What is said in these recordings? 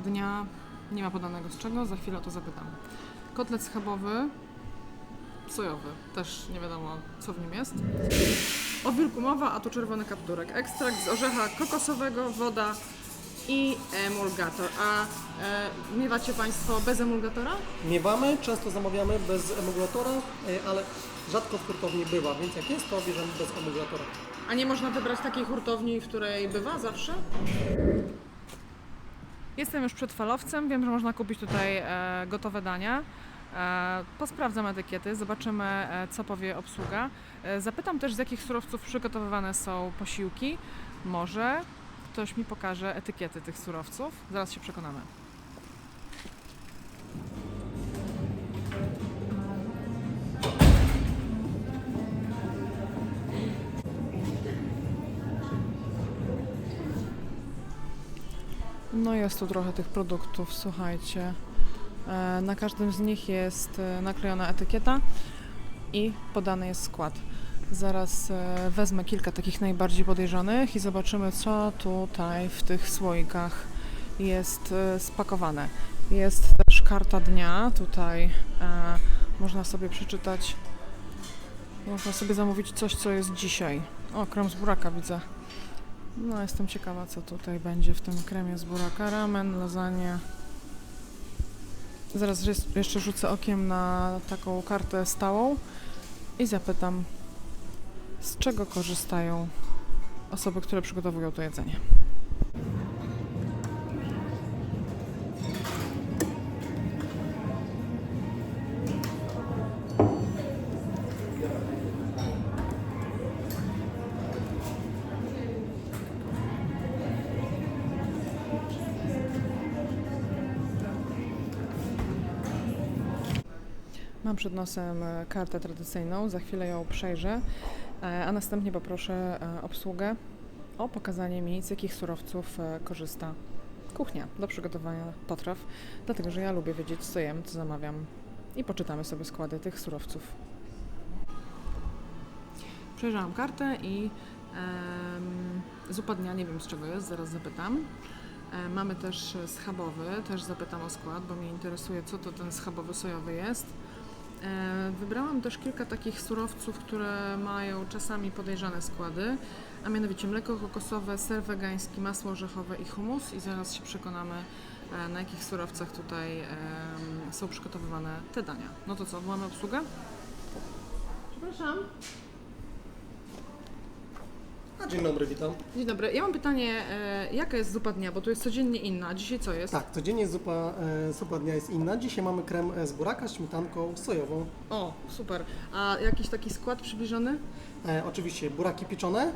dnia nie ma podanego z czego, za chwilę o to zapytam. Kotlet schabowy, sojowy, też nie wiadomo co w nim jest. O wilku mowa, a tu czerwony kapturek. Ekstrakt z orzecha kokosowego, woda i emulgator. A e, miewacie Państwo bez emulgatora? Miewamy, często zamawiamy bez emulatora, e, ale rzadko w hurtowni bywa, więc jak jest, to bierzemy bez emulatora. A nie można wybrać takiej hurtowni, w której bywa zawsze? Jestem już przed falowcem. Wiem, że można kupić tutaj e, gotowe dania. E, posprawdzam etykiety, zobaczymy, e, co powie obsługa. Zapytam też, z jakich surowców przygotowywane są posiłki. Może ktoś mi pokaże etykiety tych surowców. Zaraz się przekonamy. No jest tu trochę tych produktów, słuchajcie. E, Na każdym z nich jest e, naklejona etykieta i podany jest skład. Zaraz e, wezmę kilka takich najbardziej podejrzanych i zobaczymy, co tutaj w tych słoikach jest spakowane. Jest też karta dnia. Tutaj można sobie przeczytać, można sobie zamówić coś, co jest dzisiaj. O, krem z buraka widzę. No, jestem ciekawa, co tutaj będzie w tym kremie z buraka. Ramen, lasagne. Zaraz jeszcze rzucę okiem na taką kartę stałą i zapytam, z czego korzystają osoby, które przygotowują to jedzenie. Mam przed nosem e, kartę tradycyjną, za chwilę ją przejrzę, e, a następnie poproszę e, obsługę o pokazanie mi, z jakich surowców e, korzysta kuchnia do przygotowania potraw, dlatego że ja lubię wiedzieć, co jem, co zamawiam i poczytamy sobie składy tych surowców. Przejrzałam kartę i em, zupa dnia nie wiem z czego jest, zaraz zapytam. E, Mamy też e, schabowy, też zapytam o skład, bo mnie interesuje, co to ten schabowy sojowy jest. E, Wybrałam też kilka takich surowców, które mają czasami podejrzane składy, a mianowicie mleko kokosowe, ser wegański, masło orzechowe i humus i zaraz się przekonamy, e, na jakich surowcach tutaj są przygotowywane te dania. No to co, mamy obsługę? Przepraszam. A dzień dobry, witam. Dzień dobry. Ja mam pytanie, e, jaka jest zupa dnia, bo tu jest codziennie inna, a dzisiaj co jest? Tak, codziennie zupa, e, zupa dnia jest inna. Dzisiaj mamy krem e, z buraka śmietanką sojową. O, super. A jakiś taki skład przybliżony? E, oczywiście buraki pieczone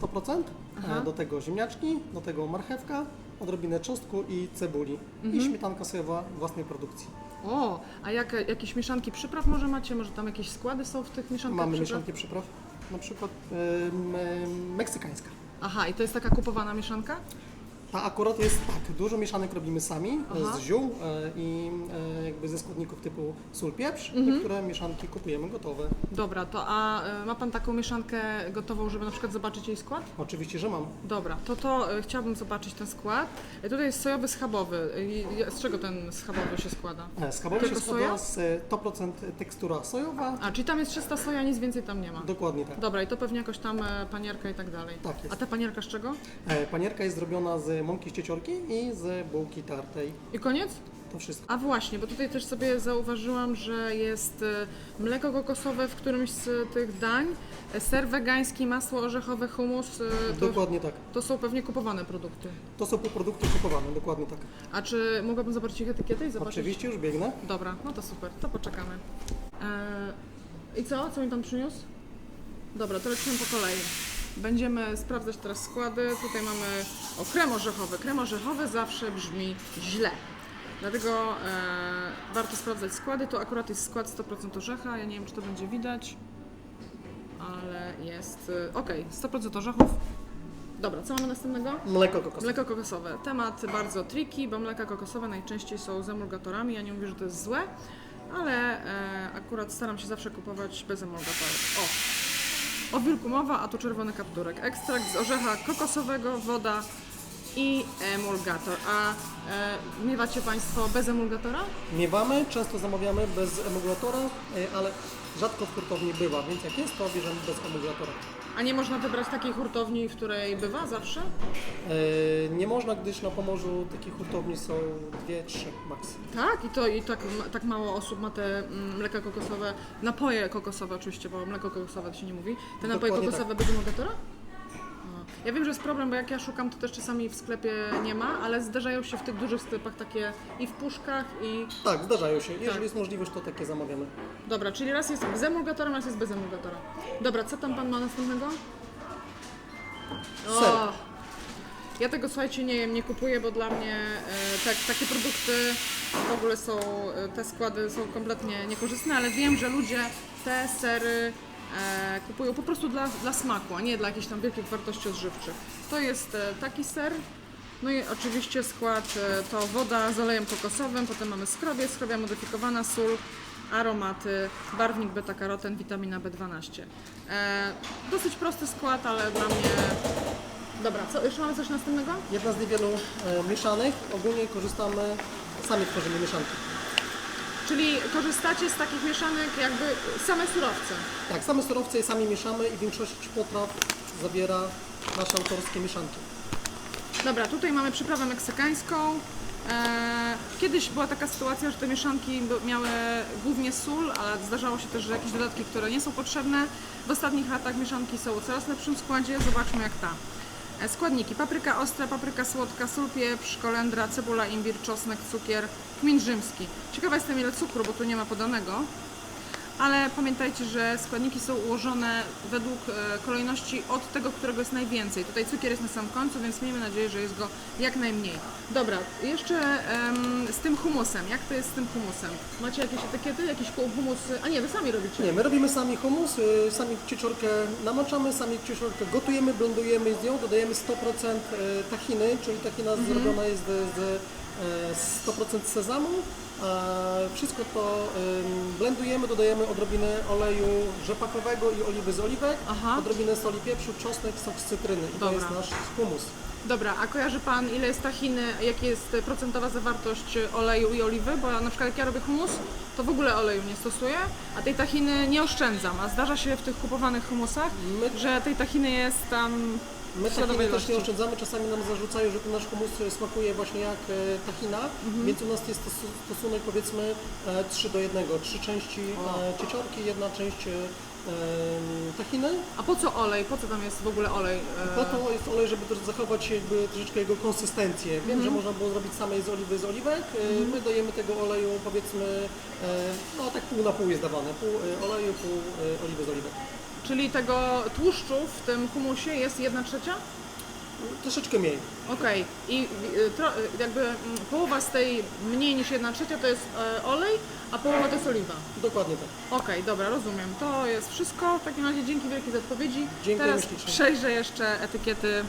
100%, Aha. e, do tego ziemniaczki, do tego marchewka, odrobinę czosnku i cebuli. Mhm. I śmietanka sojowa własnej produkcji. O, a jak, jakieś mieszanki przypraw może macie? Może tam jakieś składy są w tych mieszankach Mamy przypraw? mieszanki przypraw, na przykład me, meksykańska. Aha, i to jest taka kupowana mieszanka? Ta akurat jest tak, dużo mieszanek robimy sami e, Aha. z ziół e, i e, jakby ze składników typu sól, pieprz, Mhm. niektóre mieszanki kupujemy gotowe. Dobra, to a y, ma Pan taką mieszankę gotową, żeby na przykład zobaczyć jej skład? Oczywiście, że mam. Dobra, to to y, chciałabym zobaczyć ten skład. Y, tutaj jest sojowy schabowy. Y, y, z czego ten schabowy się składa? E, Schabowy Tylko się składa soja? z e, 100% tekstura sojowa. A, czyli tam jest czysta soja, nic więcej tam nie ma. Dokładnie tak. Dobra, i to pewnie jakoś tam panierka i tak dalej. Tak jest. A ta panierka z czego? E, Panierka jest zrobiona z mąki z cieciorki i z bułki tartej. I koniec? To wszystko. A właśnie, bo tutaj też sobie zauważyłam, że jest e, mleko kokosowe w którymś z tych dań, e, ser wegański, masło orzechowe, humus. e, To, Dokładnie tak. to są pewnie kupowane produkty. To są produkty kupowane, dokładnie tak. A czy mogłabym zobaczyć ich etykietę i zobaczyć? Oczywiście już biegnę. Dobra, no to super, to poczekamy. E, I co? Co mi pan przyniósł? Dobra, to lecimy po kolei. Będziemy sprawdzać teraz składy. Tutaj mamy o krem orzechowy. Krem orzechowy zawsze brzmi źle. Dlatego e, warto sprawdzać składy. Tu akurat jest skład 100% orzecha. Ja nie wiem, czy to będzie widać, ale jest. E, ok, 100% orzechów. Dobra, co mamy następnego? Mleko kokosowe. Mleko kokosowe. Temat bardzo tricky, bo mleka kokosowe najczęściej są z emulgatorami. Ja nie mówię, że to jest złe, ale e, akurat staram się zawsze kupować bez emulgatorów. O! O wilku mowa, a tu czerwony kapturek. Ekstrakt z orzecha kokosowego, woda i emulgator. A e, miewacie Państwo bez emulgatora? Miewamy, często zamawiamy bez emulatora, e, ale rzadko w hurtowni bywa, więc jak jest, to bierzemy bez emulatora. A nie można wybrać takiej hurtowni, w której bywa zawsze? E, Nie można, gdyż na Pomorzu takich hurtowni są dwie, trzy maks. Tak, i to i tak, tak mało osób ma te mm, mleka kokosowe, napoje kokosowe oczywiście, bo mleko kokosowe to się nie mówi. Te napoje Dokładnie kokosowe bez emulgatora? Ja wiem, że jest problem, bo jak ja szukam, to też czasami w sklepie nie ma, ale zdarzają się w tych dużych sklepach takie i w puszkach i... Tak, zdarzają się. Jeżeli Tak. jest możliwość, to takie zamawiamy. Dobra, czyli raz jest z emulgatorem, raz jest bez emulgatora. Dobra, co tam Pan ma następnego? O! Ser. Ja tego słuchajcie nie jem, nie kupuję, bo dla mnie e, tak, takie produkty w ogóle są, e, te składy są kompletnie niekorzystne, ale wiem, że ludzie te sery e, kupują po prostu dla, dla smaku, a nie dla jakichś tam wielkich wartości odżywczych. To jest e, taki ser. No i oczywiście skład e, to woda z olejem kokosowym, potem mamy skrobię, skrobia modyfikowana, sól, aromaty, barwnik beta-karoten, witamina B12. E, dosyć prosty skład, ale dla mnie... Dobra, co, jeszcze mamy coś następnego? Jedna z niewielu e, mieszanych. Ogólnie korzystamy, sami tworzymy mieszanki. Czyli korzystacie z takich mieszanek jakby same surowce. Tak, same surowce je sami mieszamy i większość potraw zawiera nasze autorskie mieszanki. Dobra, tutaj mamy przyprawę meksykańską. E, kiedyś była taka sytuacja, że te mieszanki miały głównie sól, ale zdarzało się też, że jakieś dodatki, które nie są potrzebne. W ostatnich latach mieszanki są o coraz lepszym składzie. Zobaczmy jak ta. E, Składniki: papryka ostra, papryka słodka, sól, pieprz, kolendra, cebula, imbir, czosnek, cukier, kmin rzymski. Ciekawa jestem ile cukru, bo tu nie ma podanego. Ale pamiętajcie, że składniki są ułożone według e, kolejności od tego, którego jest najwięcej. Tutaj cukier jest na samym końcu, więc miejmy nadzieję, że jest go jak najmniej. Dobra, jeszcze em, z tym humusem. Jak to jest z tym humusem? Macie jakieś etykiety, jakiś humus? A nie, wy sami robicie. Nie, my robimy sami humus, y, sami cieciorkę namaczamy, sami cieciorkę gotujemy, blendujemy z nią, dodajemy 100% y, tahiny, czyli tahina zrobiona jest z, z e, 100% sezamu. A wszystko to blendujemy, dodajemy odrobinę oleju rzepakowego i oliwy z oliwek, Aha. odrobinę soli pieprzu, czosnek, sok z cytryny i to Dobra. jest nasz humus. Dobra, a kojarzy Pan ile jest tahiny, jaka jest procentowa zawartość oleju i oliwy? Bo na przykład jak ja robię humus, to w ogóle oleju nie stosuję, a tej tahiny nie oszczędzam. A zdarza się w tych kupowanych humusach, My- że tej tahiny jest tam My tahiny też nie oszczędzamy, czasami nam zarzucają, że ten nasz humus e, smakuje właśnie jak e, tahina, Mhm. więc u nas jest stos- stosunek powiedzmy e, 3 do 1, trzy części e, cieciorki, jedna część e, tahiny. A po co olej? Po co tam jest w ogóle olej? E, Po to jest olej, żeby też zachować jakby troszeczkę jego konsystencję. Wiem, Mhm. że można było zrobić samej z oliwy z oliwek. E, My dajemy tego oleju powiedzmy, e, no tak pół na pół jest dawane. Pół e, oleju, pół e, oliwy z oliwek. Czyli tego tłuszczu w tym humusie jest 1 trzecia? Troszeczkę mniej. Okej. I y, tro, y, jakby mm, połowa z tej mniej niż 1 trzecia to jest e, olej, a połowa to jest oliwa. Dokładnie tak. Okej, dobra, rozumiem. To jest wszystko. W takim razie dzięki wielkie za odpowiedzi. Dziękuję Teraz ślicznie. przejrzę jeszcze etykiety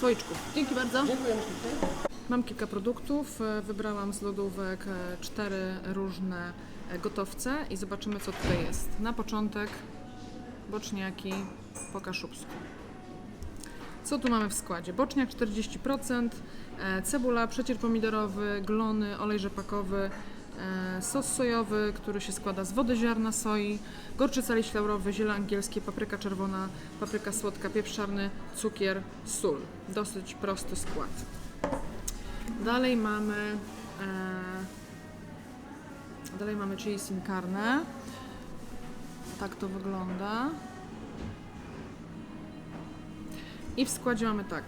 słoiczków. Dzięki bardzo. Dziękuję ślicznie. Mam kilka produktów. E, Wybrałam z lodówek e, cztery różne e, gotowce i zobaczymy co tutaj jest. Na początek boczniaki po kaszubsku. Co tu mamy w składzie? Boczniak 40%, e, cebula, przecier pomidorowy, glony, olej rzepakowy, e, sos sojowy, który się składa z wody ziarna soi, gorczyca liść laurowy, ziele angielskie, papryka czerwona, papryka słodka, pieprz czarny, cukier, sól. Dosyć prosty skład. Dalej mamy e, dalej mamy chili sin carne. Tak to wygląda. I w składzie mamy tak.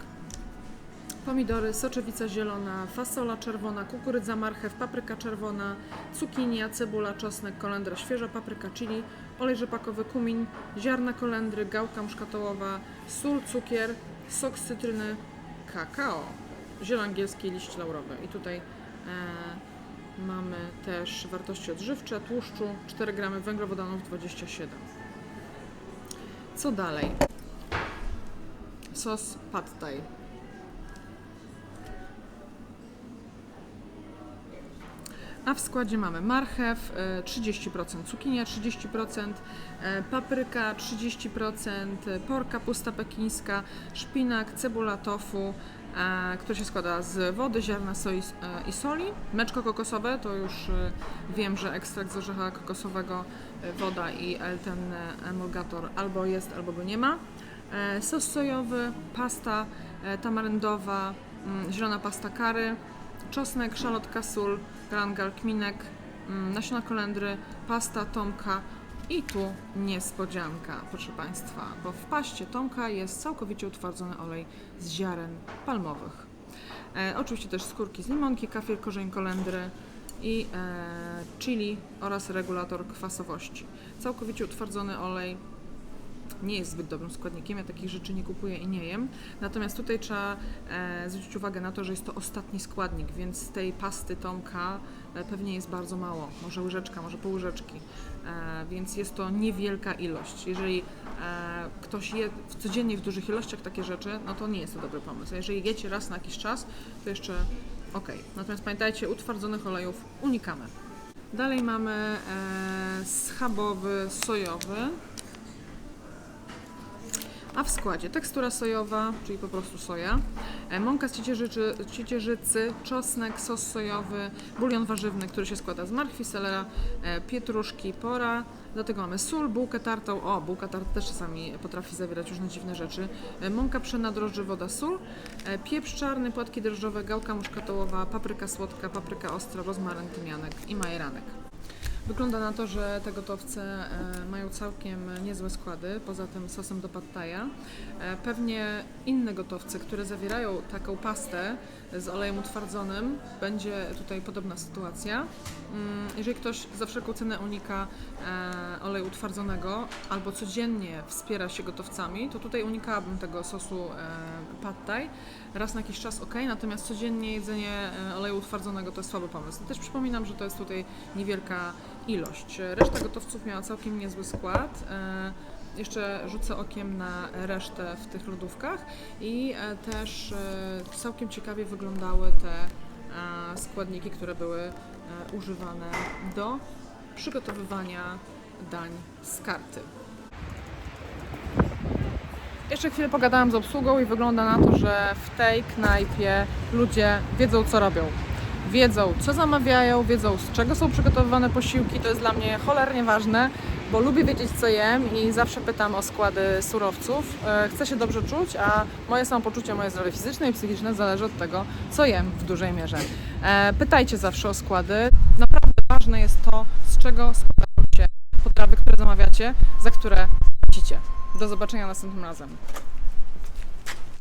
Pomidory, soczewica zielona, fasola czerwona, kukurydza, marchew, papryka czerwona, cukinia, cebula, czosnek, kolendra świeża, papryka chili, olej rzepakowy, kumin, ziarna kolendry, gałka muszkatołowa, sól, cukier, sok z cytryny, kakao, ziele angielskie, liść laurowy. I tutaj e, mamy też wartości odżywcze, tłuszczu 4 gramy, węglowodanów 27. Co dalej? Sos pad thai. A w składzie mamy marchew e, 30%, cukinia 30%, e, papryka 30%, e, por kapusta pekińska, szpinak, cebula tofu, e, który się składa z wody, ziarna soi e, i soli. Mleczko kokosowe to już e, wiem, że ekstrakt z orzecha kokosowego, e, woda i ten e, emulgator albo jest, albo go nie ma. E, sos sojowy, pasta e, tamaryndowa, mm, zielona pasta kary, czosnek, szalotka, sól, grangal, kminek, mm, nasiona kolendry, pasta tomka i tu niespodzianka, proszę Państwa, bo w paście tomka jest całkowicie utwardzony olej z ziaren palmowych. E, oczywiście też skórki z limonki, kafier, korzeń kolendry i e, chili oraz regulator kwasowości. Całkowicie utwardzony olej nie jest zbyt dobrym składnikiem, ja takich rzeczy nie kupuję i nie jem. Natomiast tutaj trzeba e, zwrócić uwagę na to, że jest to ostatni składnik, więc z tej pasty Tomka e, pewnie jest bardzo mało, może łyżeczka, może pół łyżeczki, e, więc jest to niewielka ilość. Jeżeli e, ktoś je w- codziennie w dużych ilościach takie rzeczy, no to nie jest to dobry pomysł. A jeżeli jecie raz na jakiś czas, to jeszcze ok. Natomiast pamiętajcie, utwardzonych olejów unikamy. Dalej mamy e, schabowy sojowy. A w składzie tekstura sojowa, czyli po prostu soja, e, mąka z ciecierzycy, ciecierzycy, czosnek, sos sojowy, bulion warzywny, który się składa z marchwi, selera, e, pietruszki, pora. Do tego mamy sól, bułkę tartą. O, bułka tarta też czasami potrafi zawierać różne dziwne rzeczy. E, Mąka pszenna, drożdży, woda, sól, pieprz czarny, płatki drożdżowe, gałka muszkatołowa, papryka słodka, papryka ostra, rozmaryn, tymianek i majeranek. Wygląda na to, że te gotowce e, mają całkiem niezłe składy, poza tym sosem do pad thaia. E, Pewnie inne gotowce, które zawierają taką pastę z olejem utwardzonym, będzie tutaj podobna sytuacja. Mm, Jeżeli ktoś za wszelką cenę unika e, oleju utwardzonego albo codziennie wspiera się gotowcami, to tutaj unikałabym tego sosu pad thai. Raz na jakiś czas ok, natomiast codziennie jedzenie oleju utwardzonego to jest słaby pomysł. Też przypominam, że to jest tutaj niewielka ilość. Reszta gotowców miała całkiem niezły skład. E, Jeszcze rzucę okiem na resztę w tych lodówkach i e, też e, całkiem ciekawie wyglądały te składniki, które były używane do przygotowywania dań z karty. Jeszcze chwilę pogadałam z obsługą i wygląda na to, że w tej knajpie ludzie wiedzą co robią. Wiedzą co zamawiają, wiedzą z czego są przygotowywane posiłki. To jest dla mnie cholernie ważne, bo lubię wiedzieć co jem i zawsze pytam o składy surowców. E, Chcę się dobrze czuć, a moje samopoczucie, moje zdrowie fizyczne i psychiczne zależy od tego, co jem w dużej mierze. E, Pytajcie zawsze o składy. Naprawdę ważne jest to, z czego składają się potrawy, które zamawiacie, za które płacicie. Do zobaczenia następnym razem.